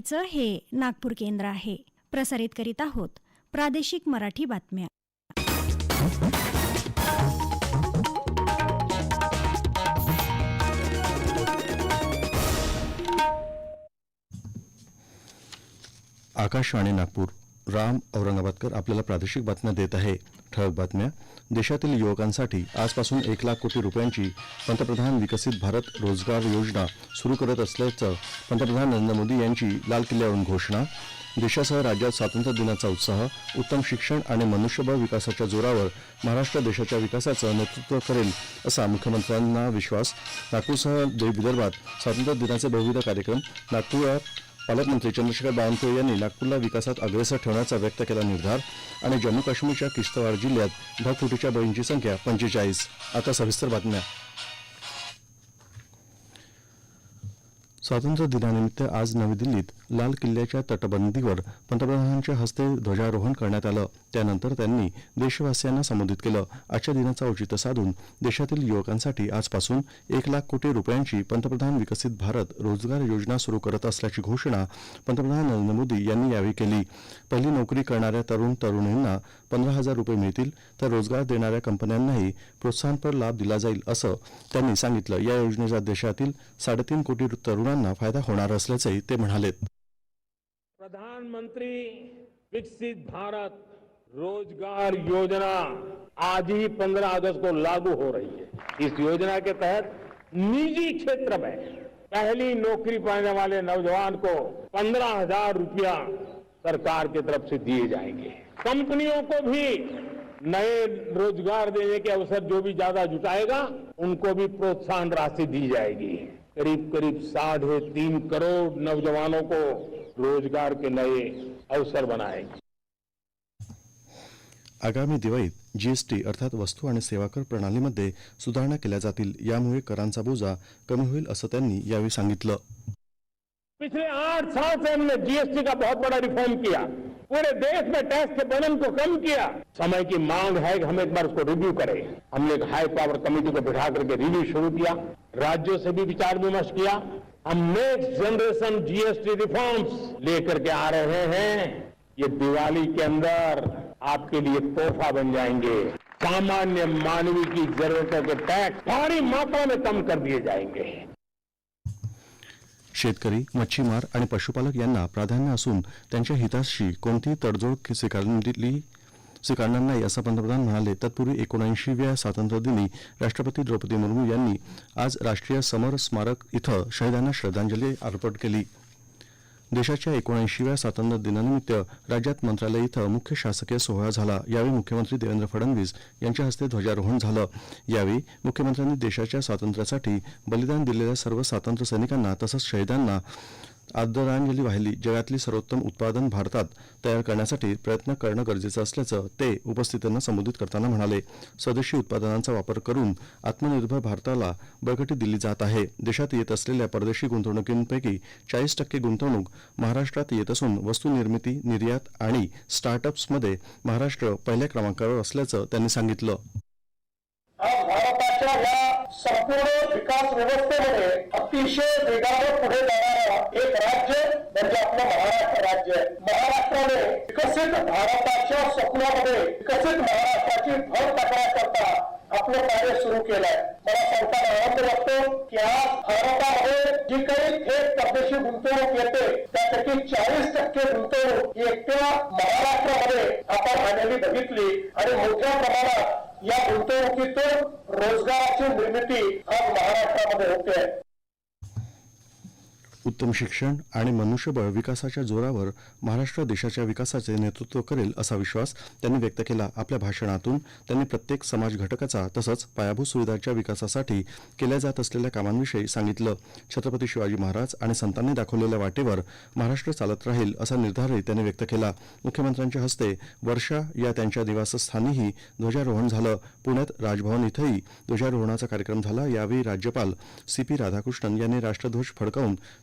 आकाशवाणीचं हे नागपूर केंद्र आहे. प्रसारित करीत आहोत प्रादेशिक मराठी बातम्या. आकाशवाणी नागपूर राम औरंगाबादकर आपल्याला प्रादेशिक बातम्या देत आहे. ठळक बातम्या. देशातील युवकांसाठी आजपासून एक लाख कोटी रुपयांची पंतप्रधान विकसित भारत रोजगार योजना सुरू करत असल्याचं पंतप्रधान नरेंद्र मोदी यांची लाल किल्ल्यावरून घोषणा. देशासह राज्यात स्वातंत्र्य दिनाचा उत्साह उत्तम शिक्षण आणि मनुष्यबळ विकासाच्या जोरावर महाराष्ट्र देशाच्या विकासाचं नेतृत्व करेल असा मुख्यमंत्र्यांना विश्वास. नागपूरसह विदर्भात स्वातंत्र्य दिनाचे बहुविध कार्यक्रम नागपुरात पालकमंत्री चंद्रशेखर बावनकुळे यांनी नागपूरला विकासात अग्रेसर ठेवण्याचा व्यक्त केला निर्धार आणि जम्मू काश्मीरच्या किश्तवाड जिल्ह्यात ढगफुटीच्या बळींची संख्या पंचेचाळीस. आता सविस्तर बातम्या. स्वातंत्र्य दिनानिमित्त आज नवी दिल्लीत लाल किल्ल्याच्या तटबंदीवर पंतप्रधानांच्या हस्ते ध्वजारोहण करण्यात आलं. त्यानंतर त्यांनी देशवासियांना संबोधित केलं. आजच्या दिनाचं औचित्य साधून देशातील युवकांसाठी आजपासून एक लाख कोटी रुपयांची पंतप्रधान विकसित भारत रोजगार योजना सुरू करत असल्याची घोषणा पंतप्रधान नरेंद्र मोदी यांनी यावेळी केली. पहिली नोकरी करणाऱ्या तरुण तरुणींना पंधरा हजार रुपये मिळतील तर रोजगार देणाऱ्या कंपन्यांनाही प्रोत्साहनपर लाभ दिला जाईल असं त्यांनी सांगितलं. या योजनेचा देशातील साडेतीन कोटी तरुणांना फायदा होणार असल्याचंही ते म्हणाले प्रधानमंत्री विकसित भारत रोज़गार योजना आज ही 15 अगस्त को लागू हो रही है। इस योजना के तहत निजी क्षेत्र में पहली नौकरी पाने वाले नौजवान को पंद्रह हज़ार रुपया सरकार की तरफ़ से दिए जाएँगे। कंपनियों को भी नए रोज़गार देने के अवसर जो भी ज़्यादा जुटाएगा, उनको भी प्रोत्साहन राशि दी जाएगी। करीब करीब साढ़े तीन करोड़ नौजवानों को रोजगार के नए अवसर बनाएंगे। आगामी दिवाळीत जीएसटी अर्थात वस्तू आणि सेवा कर प्रणालीमध्ये सुधारणा केल्या जातील यामुळे करांचा बोजा कमी होईल असं त्यांनी यावेळी सांगितलं. पिछले आठ साल से हमने जीएसटी का बहुत बड़ा रिफॉर्म किया। पूरे देश में टैक्स के बर्डन को कम किया। समय की मांग है कि हम एक बार उसको रिव्यू करें। हमने एक हाई पावर कमेटी को बिठा करके रिव्यू शुरू किया। राज्यों से भी विचार विमर्श किया। हम नेक्स्ट जनरेशन जीएसटी रिफॉर्म्स लेकर के आ रहे हैं। ये दिवाली के अंदर आपके लिए तोहफा बन जाएंगे। सामान्य मानवी की जरूरतों के टैक्स भारी मात्रा में कम कर दिए जाएंगे। शेतकरी मच्छीमार आणि पशुपालक यांना प्राधान्य असून त्यांच्या हिताशी कोणतीही तडजोड स्वीकारली स्वीकारणार नाही असं पंतप्रधान म्हणाले. तत्पूर्वी एकोणऐंशीव्या स्वातंत्र्यदिनी राष्ट्रपती द्रौपदी मुर्मू यांनी आज राष्ट्रीय समर स्मारक इथं शहीदांना श्रद्धांजली अर्पण केली. देशाच्या एकोणऐंशीव्या स्वातंत्र्य दिनानिमित्त राज्यात मंत्रालय इथं मुख्य शासकीय सोहळा झाला. यावेळी मुख्यमंत्री देवेंद्र फडणवीस यांच्या हस्ते ध्वजारोहण झालं. यावेळी मुख्यमंत्र्यांनी देशाच्या स्वातंत्र्यासाठी बलिदान दिलेल्या सर्व स्वातंत्र्य सैनिकांना तसंच शहीदांना आदरांजली वाहिली. जगातली सर्वोत्तम उत्पादन भारतात तयार करण्यासाठी प्रयत्न करणं गरजेचं असल्याचं ते उपस्थितांना संबोधित करताना म्हणाले. स्वदेशी उत्पादनांचा वापर करून आत्मनिर्भर भारताला बळकटी दिली जात आहे. देशात येत असलेल्या परदेशी गुंतवणुकींपैकी चाळीस टक्के गुंतवणूक महाराष्ट्रात येत असून वस्तू निर्मिती निर्यात आणि स्टार्टअप्समध्ये महाराष्ट्र पहिल्या क्रमांकावर असल्याचं त्यांनी सांगितलं. संपूर्ण विकास व्यवस्थेमध्ये अतिशय वेगाने पुढे जाणारा एक राज्य म्हणजे आपलं महाराष्ट्र राज्य. आहे महाराष्ट्राने विकसित भारताच्या स्वप्नामध्ये विकसित महाराष्ट्राची भर टाकण्याकरता आपलं कार्य सुरू केलंय. मला सांगताना आनंद वाटतो की आज भारतामध्ये जी काही थेट परदेशी गुंतवणूक येते त्यापैकी चाळीस टक्के गुंतवणूक एकट्या महाराष्ट्रामध्ये आपण आलेली बघितली. आणि मोठ्या प्रमाणात या गुंतवणुकीतून रोजगाराची निर्मिती आज महाराष्ट्रामध्ये होते. उत्तम शिक्षण आणि मनुष्यबळ विकासाच्या जोरावर महाराष्ट्र देशाच्या विकासाचे नेतृत्व करेल असा विश्वास त्यांनी व्यक्त केला. आपल्या भाषणातून त्यांनी प्रत्येक समाज घटकाचा तसंच पायाभूत सुविधांच्या विकासासाठी केल्या जात असलेल्या कामांविषयी सांगितलं. छत्रपती शिवाजी महाराज आणि संतांनी दाखवलेल्या वाटेवर महाराष्ट्र चालत राहील असा निर्धारही त्यांनी व्यक्त केला. मुख्यमंत्र्यांच्या हस्ते वर्षा या त्यांच्या निवासस्थानीही ध्वजारोहण झालं. पुण्यात राजभवन इथंही ध्वजारोहणाचा कार्यक्रम झाला. यावेळी राज्यपाल सी पी राधाकृष्णन यांनी राष्ट्रध्वज फडकावून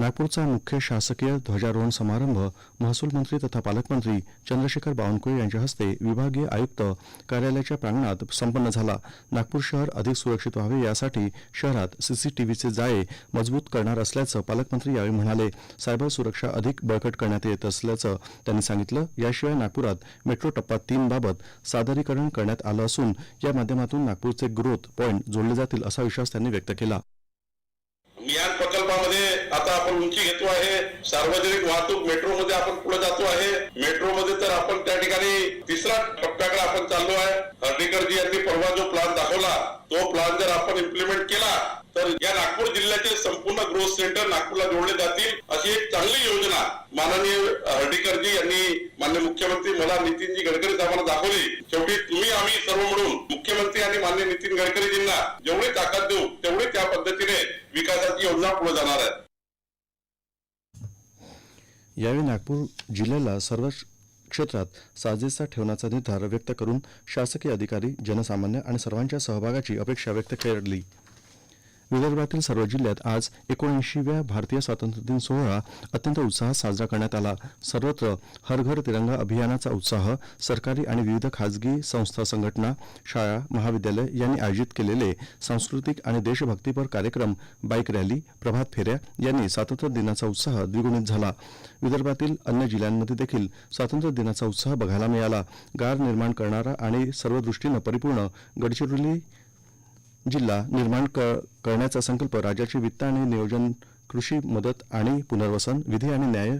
नागपूरचा मुख्य शासकीय ध्वजारोहण समारंभ महसूल मंत्री तथा पालकमंत्री चंद्रशेखर बावनकुळे यांच्या हस्ते विभागीय आयुक्त कार्यालयाच्या प्रांगणात संपन्न झाला. नागपूर शहर अधिक सुरक्षित व्हावे यासाठी शहरात सीसीटीव्हीचे जाळे मजबूत करणार असल्याचं पालकमंत्री यावेळी म्हणाले. सायबर सुरक्षा अधिक बळकट करण्यात येत असल्याचं त्यांनी सांगितलं. याशिवाय नागपुरात मेट्रो टप्पा तीन बाबत सादरीकरण करण्यात आलं असून या माध्यमातून नागपूरचे ग्रोथ पॉईंट जोडले जातील असा विश्वास त्यांनी व्यक्त केला. मियान प्रकल्पामध्ये आता आपण उंची घेतो आहे. सार्वजनिक वाहतूक मेट्रोमध्ये आपण पुढे जातो आहे. मेट्रोमध्ये तर आपण त्या ठिकाणी तिसरा टप्प्याकडे आपण चाललो आहे. हर्डीकरजी यांनी परवा जो प्लान दाखवला तो प्लान जर आपण इम्प्लिमेंट केला तर या नागपूर जिल्ह्याचे संपूर्ण ग्रोथ सेंटर नागपूरला जोडले जातील अशी एक चांगली योजना माननीय हर्डीकरजी यांनी मान्य मुख्यमंत्री मला नितीनजी गडकरी साहेबांना दाखवली. शेवटी तुम्ही आम्ही सर्व मिळून मुख्यमंत्री आणि मान्य नितीन गडकरीजींना जेवढी ताकद देऊ तेवढी त्या पद्धतीने विकासाची योजना पुढे जाणार आहे. यावेळी नागपूर जिल्ह्याला सर्व क्षेत्रात साजेसा ठेवण्याचा निर्धार व्यक्त करून शासकीय अधिकारी जनसामान्य आणि सर्वांच्या सहभागाची अपेक्षा व्यक्त केली. विदर्भातील सर्व जिल्ह्यात आज एकोणऐंशीव्या भारतीय स्वातंत्र्य दिन सोहळा अत्यंत उत्साहात साजरा करण्यात आला. सर्वत्र हर घर तिरंगा अभियानाचा उत्साह सरकारी आणि विविध खाजगी संस्था संघटना शाळा महाविद्यालय यांनी आयोजित केलेले सांस्कृतिक आणि देशभक्तीपर कार्यक्रम बाईक रॅली प्रभात फेऱ्या यांनी स्वातंत्र्य दिनाचा उत्साह द्विगुणित झाला. विदर्भातील अन्य जिल्ह्यांमध्ये देखील स्वातंत्र्य दिनाचा उत्साह बघायला मिळाला. गार निर्माण करणारा आणि सर्व दृष्टीनं परिपूर्ण गडचिरोली जिल्हा निर्माण क- करण्याचा संकल्प राज्याचे वित्त आणि नियोजन कृषी मदत आणि पुनर्वसन विधी आणि न्याय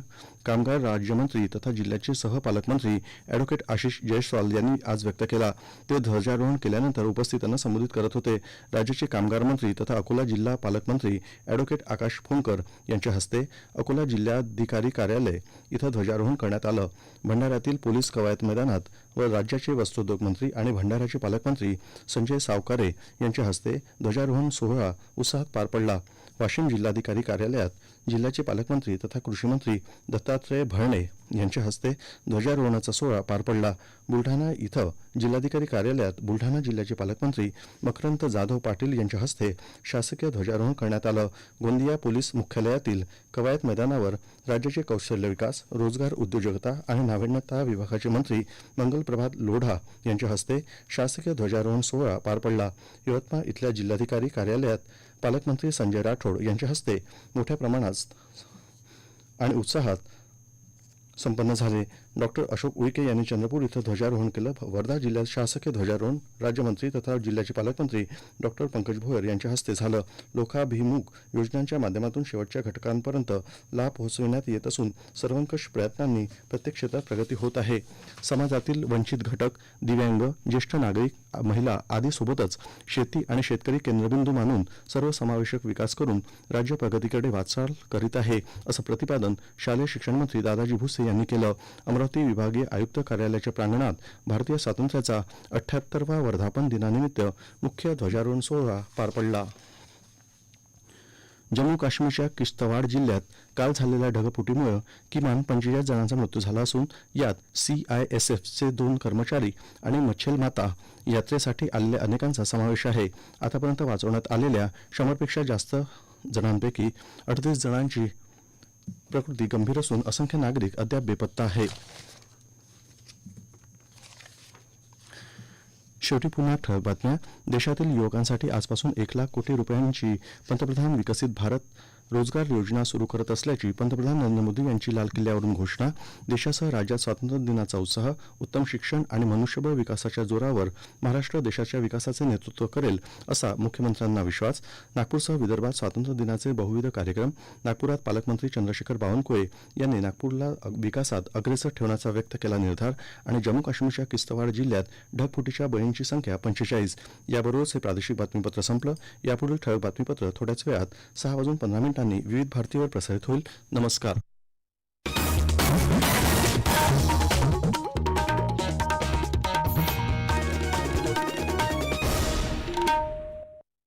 कामगार राज्यमंत्री तथा जिल्ह्याचे सहपालकमंत्री अॅडव्होकेट आशिष जयस्वाल यांनी आज व्यक्त केला. ते ध्वजारोहण केल्यानंतर उपस्थितांना संबोधित करत होते. राज्याचे कामगार मंत्री तथा अकोला जिल्हा पालकमंत्री अॅडव्होकेट आकाश फोनकर यांच्या हस्ते अकोला जिल्हाधिकारी कार्यालय इथं ध्वजारोहण करण्यात आलं. भंडाऱ्यातील पोलीस कवायत मैदानात व राज्याचे वस्त्रोद्योग मंत्री आणि भंडाऱ्याचे पालकमंत्री संजय सावकारे यांच्या हस्ते ध्वजारोहण सोहळा उत्साहात पार पडला. वाशिम जिल्हाधिकारी कार्यालयात जिल्ह्याचे पालकमंत्री तथा कृषीमंत्री दत्तात्रय भरणे यांच्या हस्ते ध्वजारोहणाचा सोहळा पार पडला. बुलढाणा इथं जिल्हाधिकारी कार्यालयात बुलढाणा जिल्ह्याचे पालकमंत्री मकरंत जाधव पाटील यांच्या हस्ते शासकीय ध्वजारोहण करण्यात आलं. गोंदिया पोलीस मुख्यालयातील कवायत मैदानावर राज्याचे कौशल्य विकास रोजगार उद्योजकता आणि नाविन्यता विभागाचे मंत्री मंगलप्रभात लोढा यांच्या हस्ते शासकीय ध्वजारोहण सोहळा पार पडला. यवतमाळ इथल्या जिल्हाधिकारी कार्यालयात पालकमंत्री संजय राठोड यांच्या हस्ते मोठ्या प्रमाणात आणि उत्साहात संपन्न झाले. डॉक्टर अशोक उईके यांनी चंद्रपूर इथं ध्वजारोहण केलं. वर्धा जिल्ह्यात शासकीय ध्वजारोहण राज्यमंत्री तथा जिल्ह्याचे पालकमंत्री डॉक्टर पंकज भोयर यांच्या हस्ते झालं. लोकाभिमुख योजनांच्या माध्यमातून शेवटच्या घटकांपर्यंत लाभ पोहोचविण्यात येत असून सर्वंकष प्रयत्नांनी प्रत्येक क्षेत्रात प्रगती होत आहे. समाजातील वंचित घटक दिव्यांग ज्येष्ठ नागरिक महिला आदी सोबतच शेती आणि शेतकरी केंद्रबिंदू मानून सर्वसमावेशक विकास करून राज्य प्रगतीकडे वाटचाल करीत आहे असं प्रतिपादन शालेय शिक्षण मंत्री दादाजी भुसे यांनी केलं. अमरावती विभागीय आयुक्त कार्यालयाच्या प्रांगणात भारतीय स्वातंत्र्याचा अठ्ठ्याहत्तरवा वर्धापन दिनानिमित्त मुख्य ध्वजारोहण सोहळा पार पडला. जम्मू काश्मीरच्या किश्तवाड जिल्ह्यात काल झालेल्या ढगफुटीमुळे किमान पंचेचाळीस जणांचा मृत्यू झाला असून यात सीआयएसएफचे दोन कर्मचारी आणि मच्छलमाता यात्रेसाठी आलेल्या अनेकांचा समावेश आहे. आतापर्यंत वाचवण्यात आलेल्या शंभरपेक्षा जास्त जणांपैकी अडतीस जणांची प्रकृती गंभीर असून असंख्य नागरिक अद्याप बेपत्ता आहे. शेवटी पुन्हा ठळक बातम्या. देशातील युवकांसाठी आजपासून एक लाख कोटी रुपयांची पंतप्रधान विकसित भारत रोजगार योजना सुरू करत असल्याची पंतप्रधान नरेंद्र मोदी यांची लाल किल्ल्यावरून घोषणा देशासह राज्यात स्वातंत्र्य दिनाचा उत्साह उत्तम शिक्षण आणि मनुष्यबळ विकासाच्या जोरावर महाराष्ट्र देशाच्या विकासाचे नेतृत्व करेल असा मुख्यमंत्र्यांना विश्वास नागपूरसह विदर्भात स्वातंत्र्य दिनाचे बहुविध कार्यक्रम नागपुरात पालकमंत्री चंद्रशेखर बावनकुळे यांनी नागपूरला विकासात अग्रेसर ठेवण्याचा व्यक्त केला निर्धार आणि जम्मू काश्मीरच्या किस्तवाड जिल्ह्यात ढगफुटीच्या बळींची संख्या पंचेचाळीस याबरोबरच हे प्रादेशिक बातमीपत्र संपलं. यापुढील ठळक बातमीपत्र थोड्याच वेळात सहा वाजून पंधरा मिनिटांनी विविध भारतीवर प्रसारित होईल. नमस्कार.